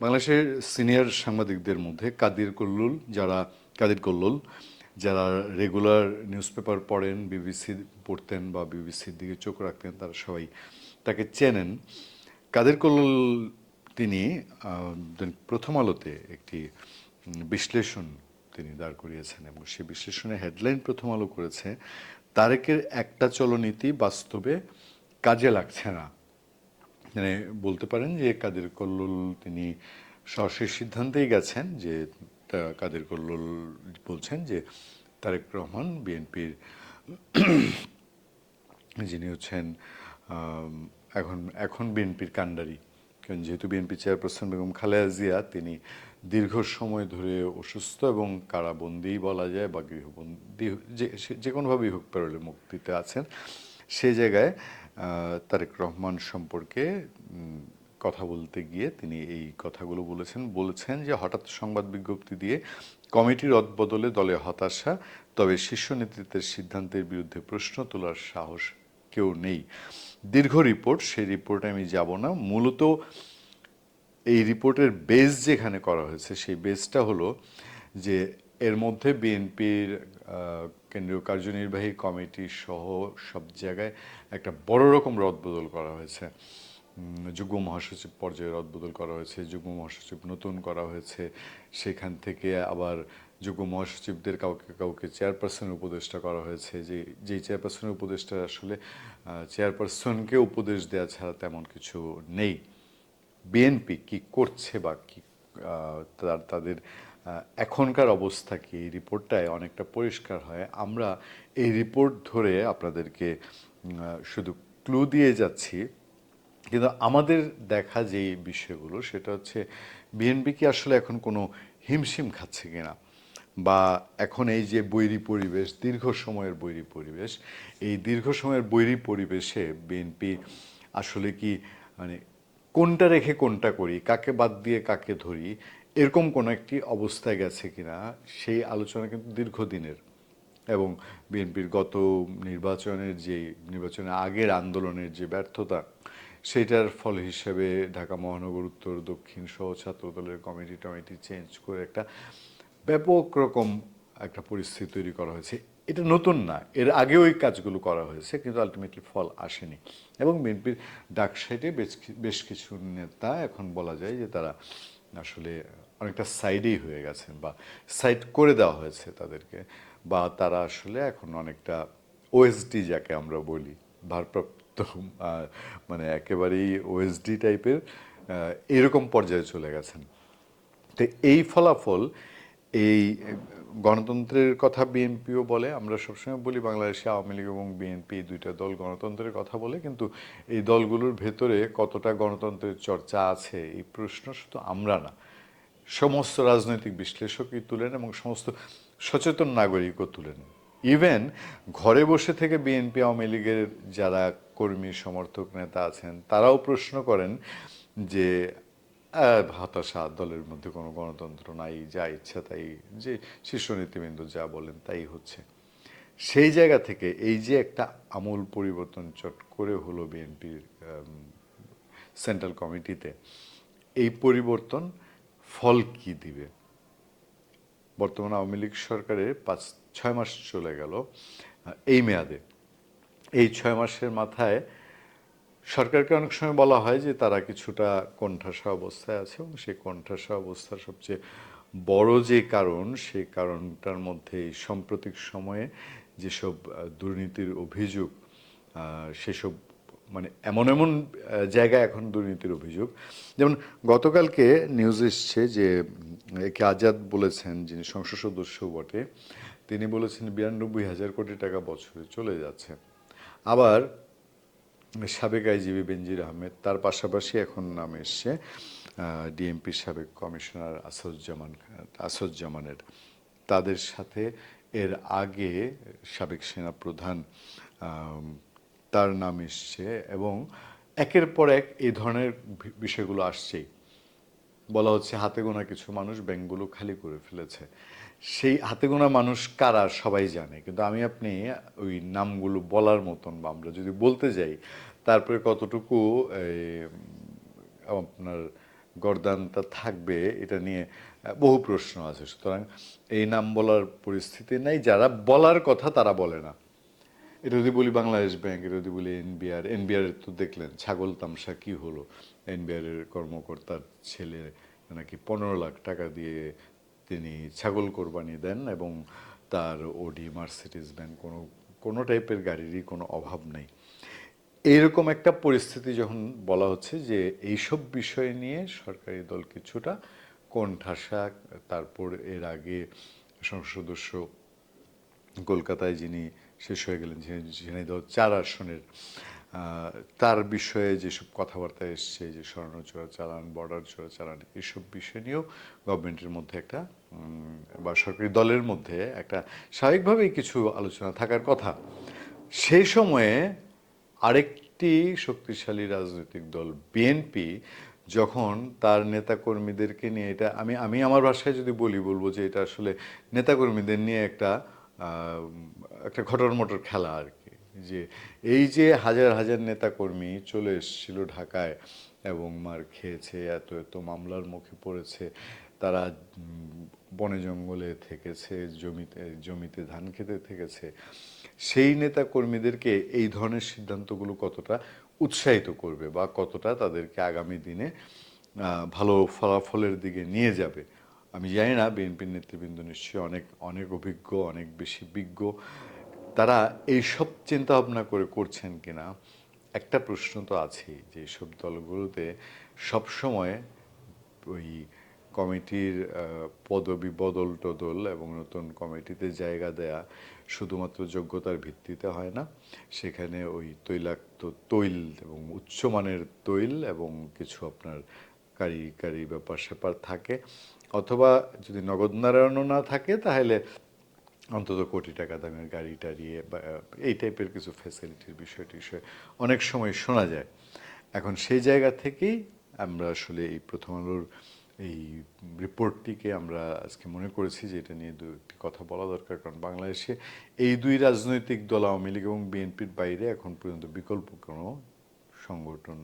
বাংলাদেশের সিনিয়র সাংবাদিকদের মধ্যে কাদির কল্লুল, যারা, কাদির কল্লুল, যারা রেগুলার নিউজ পেপার পড়েন, বিবিসি পড়তেন বা বিবিসির দিকে চোখ রাখতেন, তারা সবাই তাকে চেনেন। কাদের কল্লুল তিনি প্রথম আলোতে একটি বিশ্লেষণ তিনি দাঁড় করিয়েছেন এবং সেই বিশ্লেষণে হেডলাইন প্রথম আলো করেছে, তারেকের একটা চলনীতি বাস্তবে কাজে লাগছে না। মানে বলতে পারেন যে কাদের কল্লোল তিনি সরাসরি সিদ্ধান্তেই গেছেন যে কাদের কল্লোল বলছেন যে তারেক রহমান বিএনপির যিনি হচ্ছেন এখন এখন বিএনপির কাণ্ডারি। কারণ যেহেতু বিএনপি চেয়ারপারসন বেগম খালেদা জিয়া, তিনি দীর্ঘ সময় ধরে অসুস্থ এবং কারাবন্দি বলা যায় বা গৃহবন্দী, যে, সে- যে কোনোভাবেই হোক পেরোলে মুক্তিতে আছেন সেই জায়গায় তারেক রহমান সম্পর্কে কথা বলতে গিয়ে তিনি এই কথাগুলো বলেছেন। বলেছেন যে হঠাৎ সংবাদ বিজ্ঞপ্তি দিয়ে কমিটির অদবদলে দলে হতাশা, তবে শীর্ষ নেতৃত্বের সিদ্ধান্তের বিরুদ্ধে প্রশ্ন তোলার সাহস কেউ নেই। দীর্ঘ রিপোর্ট, সেই রিপোর্টে আমি যাব না। মূলত এই রিপোর্টের বেস যেখানে করা হয়েছে, সেই বেসটা হলো যে এর মধ্যে বিএনপির কেন্দ্রীয় কার্যনির্বাহী কমিটি সহ সব জায়গায় একটা বড় রকম রদবদল করা হয়েছে। যুগ্ম মহাসচিব পর্যায়ে রদবদল করা হয়েছে, যুগ্ম মহাসচিব নতুন করা হয়েছে। সেখান থেকে আবার যুগ্ম মহাসচিবদের কাউকে কাউকে চেয়ারপারসনের উপদেষ্টা করা হয়েছে। যে যেই চেয়ারপারসনের উপদেষ্টা আসলে চেয়ারপারসনকে উপদেশ দেওয়া ছাড়া তেমন কিছু নেই। বিএনপি কি করছে বা কি তাদের এখনকার অবস্থা কি? রিপোর্টটায় অনেকটা পরিষ্কার হয়। আমরা এই রিপোর্ট ধরে আপনাদেরকে শুধু ক্লু দিয়ে যাচ্ছি। কিন্তু আমাদের দেখা যে বিষয়গুলো, সেটা হচ্ছে বিএনপি কি আসলে এখন কোনো হিমশিম খাচ্ছে কিনা? বা এখন এই যে বৈরী পরিবেশ, দীর্ঘ সময়ের বৈরী পরিবেশ, এই দীর্ঘ সময়ের বৈরী পরিবেশে বিএনপি আসলে কি মানে কোনটা রেখে কোনটা করি, কাকে বাদ দিয়ে কাকে ধরি এরকম কোনো একটি অবস্থায় গেছে কিনা, সেই আলোচনা কিন্তু দীর্ঘদিনের। এবং বিএনপির গত নির্বাচনের যে, নির্বাচনের আগের আন্দোলনের যে ব্যর্থতা, সেটার ফল হিসেবে ঢাকা মহানগর উত্তর দক্ষিণ সহ ছাত্র দলের কমিটি টমিটি চেঞ্জ করে একটা ব্যাপক রকম একটা পরিস্থিতি তৈরি করা হয়েছে। এটা নতুন না, এর আগেও এই কাজগুলো করা হয়েছে, কিন্তু আলটিমেটলি ফল আসেনি। এবং বিএনপির ডাক সাইডে বেশ বেশ কিছু নেতা এখন বলা যায় যে তারা আসলে অনেকটা সাইডেই হয়ে গেছেন বা সাইড করে দেওয়া হয়েছে তাদেরকে বা তারা আসলে এখন অনেকটা ওএসডি যাকে আমরা বলি, ভারপ্রাপ্ত মানে একেবারেই ওএসডি টাইপের এরকম পর্যায়ে চলে গেছেন। তো এই ফলাফল, এই গণতন্ত্রের কথা বিএনপিও বলে, আমরা সবসময় বলি বাংলাদেশে আওয়ামী লীগ এবং বিএনপি দুইটা দল গণতন্ত্রের কথা বলে, কিন্তু এই দলগুলোর ভেতরে কতটা গণতন্ত্রের চর্চা আছে এই প্রশ্ন শুধু আমরা না। সমস্ত রাজনৈতিক বিশ্লেষকই তুলেন এবং সমস্ত সচেতন নাগরিকও তুলেন। ইভেন ঘরে বসে থেকে বিএনপি, আওয়ামী লীগের যারা কর্মী, সমর্থক, নেতা আছেন, তারাও প্রশ্ন করেন যে হতাশা দলের মধ্যে কোনো গণতন্ত্র নাই, যা ইচ্ছা তাই, যে শীর্ষ নেতৃবৃন্দ যা বলেন তাই হচ্ছে। সেই জায়গা থেকে এই যে একটা আমূল পরিবর্তন চট করে হলো বিএনপির সেন্ট্রাল কমিটিতে, এই পরিবর্তন ফল কি দিবে? বর্তমান আওয়ামী লীগ সরকারের পাঁচ, ছয় মাস চলে গেল এই মেয়াদে। এই ছয় মাসের মাথায় সরকারকে অনেক সময় বলা হয় যে তারা কিছুটা কণ্ঠাসা অবস্থায় আছে এবং সেই কণ্ঠাসা অবস্থার সবচেয়ে বড় যে কারণ, সেই কারণটার মধ্যে সাম্প্রতিক সময়ে যেসব দুর্নীতির অভিযোগ সেসব মানে এমন এমন জায়গায় এখন দুর্নীতির অভিযোগ। যেমন গতকালকে নিউজ এসছে যে একে আজাদ বলেছেন, যিনি সংসদ সদস্য বটে, তিনি বলেছেন বিরানব্বই হাজার কোটি টাকা বছরে চলে যাচ্ছে। আবার সাবেক আইজিবি বেনজির আহমেদ তার পাশাপাশি এখন নাম এসছে ডিএমপির সাবেক কমিশনার আসাদুজ্জামান আসাদুজ্জামানের। তাদের সাথে এর আগে সাবেক সেনাপ্রধান আম, তার নাম এসছে এবং একের পর এক এই ধরনের বিষয়গুলো আসছেই। বলা হচ্ছে হাতে গোনা কিছু মানুষ ব্যাংকগুলো খালি করে ফেলেছে। সেই হাতে গোনা মানুষ কারা সবাই জানে। কিন্তু আমি আপনি ওই নামগুলো বলার মতন বা আমরা যদি বলতে যাই, তারপরে কতটুকু আপনার গরদানটা থাকবে এটা নিয়ে বহু প্রশ্ন আছে। সুতরাং এই নাম বলার পরিস্থিতি নাই, যারা বলার কথা তারা বলে না। এটা যদি বলি বাংলাদেশ ব্যাংক, এটা যদি বলি এনবিআর এনবিআর তো দেখলেন ছাগল তামসা কি হলো? এনবিআর এর কর্মকর্তার ছেলে নাকি পনেরো লাখ টাকা দিয়ে তিনি ছাগল কোরবানি দেন এবং তার ওডি, মার্সিডিজ ব্যাংক কোনো কোনো টাইপের গাড়িরই কোনো অভাব নেই। এইরকম একটা পরিস্থিতি যখন বলা হচ্ছে যে এইসব বিষয় নিয়ে সরকারি দল কিছুটা কোণঠাসা, তারপর এর আগে সংসদ সদস্য কলকাতায় যিনি শেষ হয়ে গেলেন ঝিনাইদহ চার আসনের তার বিষয়ে যেসব কথাবার্তা এসছে, যে স্বর্ণ চোরা চালান বর্ডার চোরা চালান, এসব বিষয় নিয়েও গভর্নমেন্টের মধ্যে একটা বা সরকারি দলের মধ্যে একটা স্বাভাবিকভাবেই কিছু আলোচনা থাকার কথা। সেই সময়ে আরেকটি শক্তিশালী রাজনৈতিক দল বিএনপি যখন তার নেতাকর্মীদেরকে নিয়ে এটা, আমি আমি আমার ভাষায় যদি বলি, বলব যে এটা আসলে নেতাকর্মীদের নিয়ে একটা একটা ঘটর মটর খেলা আর কি। যে এই যে হাজার হাজার নেতাকর্মী চলে এসেছিল ঢাকায় এবং মার খেয়েছে, এত এত মামলার মুখে পড়েছে, তারা বনে জঙ্গলে থেকেছে, জমিতে জমিতে ধান খেতে থেকেছে, সেই নেতা কর্মীদেরকে এই ধরনের সিদ্ধান্তগুলো কতটা উৎসাহিত করবে বা কতটা তাদেরকে আগামী দিনে ভালো ফলাফলের দিকে নিয়ে যাবে? আমি জানি না, বিএনপির নেতৃবৃন্দ নিশ্চয়ই অনেক অনেক অভিজ্ঞ, অনেক বেশি বিজ্ঞ তারা এইসব চিন্তা ভাবনা করে করছেন কিনা? একটা প্রশ্ন তো আছেই যে এইসব দলগুলোতে সবসময় ওই কমিটির পদবি বদল টদল এবং নতুন কমিটিতে জায়গা দেয়া শুধুমাত্র যোগ্যতার ভিত্তিতে হয় না। সেখানে ওই তৈলাক্ত তৈল এবং উচ্চমানের তৈল এবং কিছু আপনার কারিগরি ব্যাপার স্যাপার থাকে। অথবা যদি নগদ নারায়ণও না থাকে, তাহলে অন্তত কোটি টাকা দামের গাড়ি টাড়িয়ে এই টাইপের কিছু ফ্যাসিলিটির বিষয় টিষয় অনেক সময় শোনা যায়। এখন সেই জায়গা থেকেই আমরা আসলে এই প্রথম আলোর এই রিপোর্টটিকে আমরা আজকে মনে করেছি যে এটা নিয়ে দু একটি কথা বলা দরকার, কারণ বাংলাদেশে এই দুই রাজনৈতিক দল, আওয়ামী লীগ এবং বিএনপির বাইরে এখন পর্যন্ত বিকল্প কোনো সংগঠন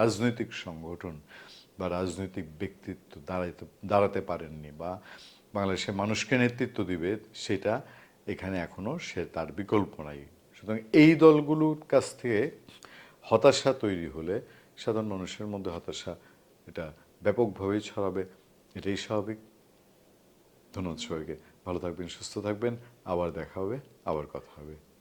রাজনৈতিক সংগঠন বা রাজনৈতিক ব্যক্তিত্ব দাঁড়াইতে, দাঁড়াতে পারেননি বা বাংলাদেশের মানুষকে নেতৃত্ব দিবে, সেটা এখানে এখনও সে তার বিকল্প নাই। সুতরাং এই দলগুলোর কাছ থেকে হতাশা তৈরি হলে সাধারণ মানুষের মধ্যে হতাশা এটা ব্যাপকভাবেই ছড়াবে, এটাই স্বাভাবিক। ধন্যবাদ সবাইকে। ভালো থাকবেন, সুস্থ থাকবেন। আবার দেখা হবে, আবার কথা হবে।